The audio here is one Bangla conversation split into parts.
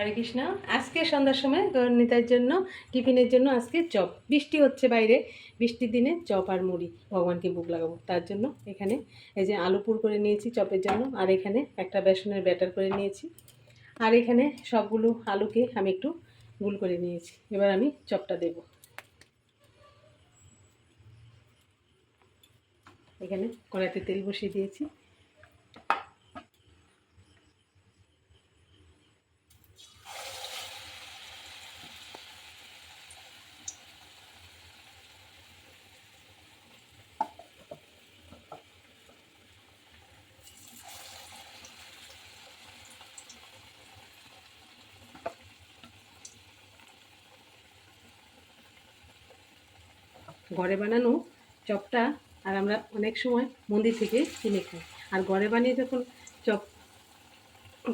হরে কৃষ্ণ। আজকে সন্ধ্যার সময় গণিতার জন্য, টিফিনের জন্য আজকে চপ। বৃষ্টি হচ্ছে বাইরে, বৃষ্টির দিনে চপ আর মুড়ি। ভগবানকে বুক লাগাবো। তার জন্য এখানে এই যে আলু পুর করে নিয়েছি চপের জন্য, আর এখানে একটা বেসনের ব্যাটার করে নিয়েছি। আর এখানে সবগুলো আলুকে আমি একটু গুল করে নিয়েছি। এবার আমি চপটা দেব। এখানে কড়াইতে তেল বসিয়ে দিয়েছি। ঘরে বানানো চপটা আর আমরা অনেক সময় মন্দির থেকে কিনে খাই। আর ঘরে বানিয়ে যখন চপ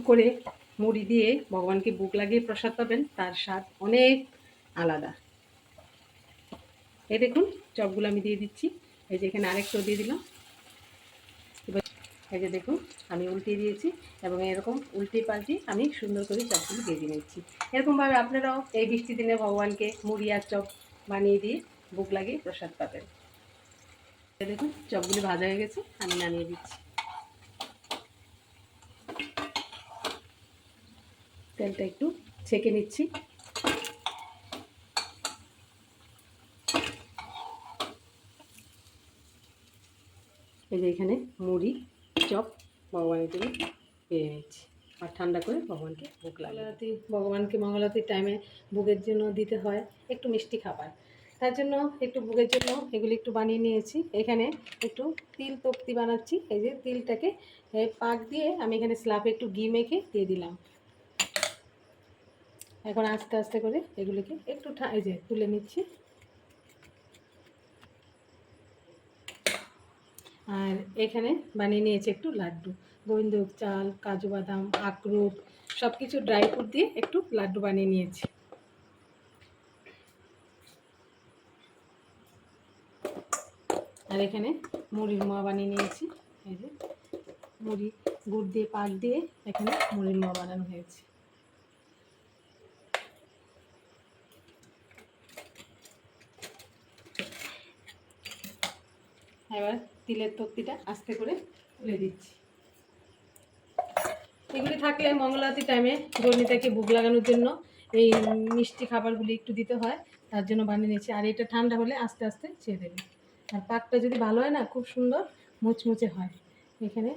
করে মুড়ি দিয়ে ভগবানকে বুক লাগিয়ে প্রসাদ পাবেন, তার স্বাদ অনেক আলাদা। এই দেখুন, চপগুলো আমি দিয়ে দিচ্ছি। এই যে এখানে আরেকটাও দিয়ে দিলাম। এবার এই যে দেখুন, আমি উল্টে দিয়েছি এবং এরকম উল্টে পাল্টে আমি সুন্দর করে চপগুলো ভেজে নিচ্ছি। এরকমভাবে আপনারাও এই বৃষ্টি দিনে ভগবানকে মুড়ি আর চপ বানিয়ে দিয়ে বুক লাগিয়ে প্রসাদ পাবেন। দেখুন, চপগুলি ভাজা হয়ে গেছে, আমি নামিয়ে দিচ্ছি। তেলটা একটু ছেঁকে নিচ্ছি। এই যে এখানে মুড়ি, চপ, ভগবানের জন্য পেয়ে নিচ্ছি। আর ঠান্ডা করে ভগবানকে ভোগ লাগাতে ভগবানকে মঙ্গলাতির টাইমে ভোগের জন্য দিতে হয়। একটু মিষ্টি খাবার। তার জন্য একটু ভোগের জন্য এগুলি একটু বানিয়ে নিয়েছি। এখানে একটু তিল তক্তি বানাচ্ছি। এই যে তিলটাকে পাক দিয়ে আমি এখানে স্লাপে একটু ঘি মেখে দিয়ে দিলাম। এখন আস্তে আস্তে করে এগুলিকে একটু এই যে তুলে নিচ্ছি। আর এখানে বানিয়ে নিয়েছি একটু লাড্ডু। গোবিন্দভোগ চাল, কাজু বাদাম, আখরোট সব কিছু ড্রাই ফ্রুট দিয়ে একটু লাড্ডু বানিয়ে নিয়েছি। আর এখানে মুড়ির মোয়া বানিয়ে নিয়েছি। এই যে মুড়ি গুড় দিয়ে পাক দিয়ে এখানে মুড়ির মোয়া বানানো হয়েছে। এবার তিলের তক্তিটা আস্তে করে তুলে দিচ্ছি। এগুলি থাকলে মঙ্গলাতি টাইমে গর্ণিতাকে বুক লাগানোর জন্য এই মিষ্টি খাবারগুলি একটু দিতে হয়, তার জন্য বানিয়ে নিয়েছি। আর এটা ঠান্ডা হলে আস্তে আস্তে ছেড়ে দেবে। আর পাকটা যদি ভালো হয় না, খুব সুন্দর মুচমুচে হয়। এখানে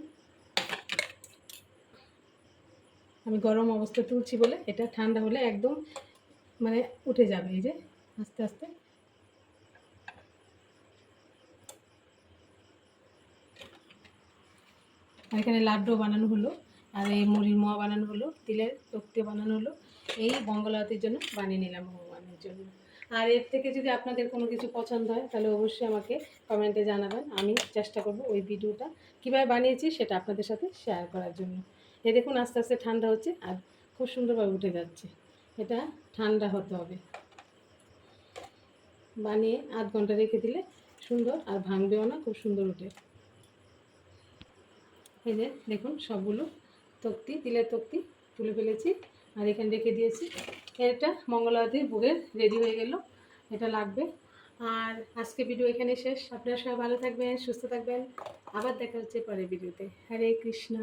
আমি গরম অবস্থা তুলছি বলে এটা ঠান্ডা হলে একদম মানে উঠে যাবে এই যে, আস্তে আস্তে। আর এখানে লাড্ডু বানানো হলো, আর এই মুড়ির মোয়া বানানো হলো, তিলের তক্তি বানানো হলো। এই বঙ্গলাতির জন্য বানিয়ে নিলাম ভগবানের জন্য। আর এর থেকে যদি আপনাদের কোনো কিছু পছন্দ হয়, তাহলে অবশ্যই আমাকে কমেন্টে জানাবেন। আমি চেষ্টা করব ওই ভিডিওটা কীভাবে বানিয়েছি সেটা আপনাদের সাথে শেয়ার করার জন্য। এ দেখুন, আস্তে আস্তে ঠান্ডা হচ্ছে আর খুব সুন্দরভাবে উঠে যাচ্ছে। এটা ঠান্ডা হতে হবে। বানিয়ে আধ ঘণ্টা রেখে দিলে সুন্দর আর ভাঙবেও না, খুব সুন্দর উঠে। এই যে দেখুন, সবগুলো তক্তি, তিলের তক্তি তুলে ফেলেছি। আর এখানে রেখে দিয়েছি। এটা মঙ্গলাবতী বুকের রেডি হয়ে গেল। এটা লাগবে। আর আজকে ভিডিও এখানে শেষ। আপনারা সবাই ভালো থাকবেন, সুস্থ থাকবেন। আবার দেখা হচ্ছে পরের ভিডিওতে হরে কৃষ্ণ।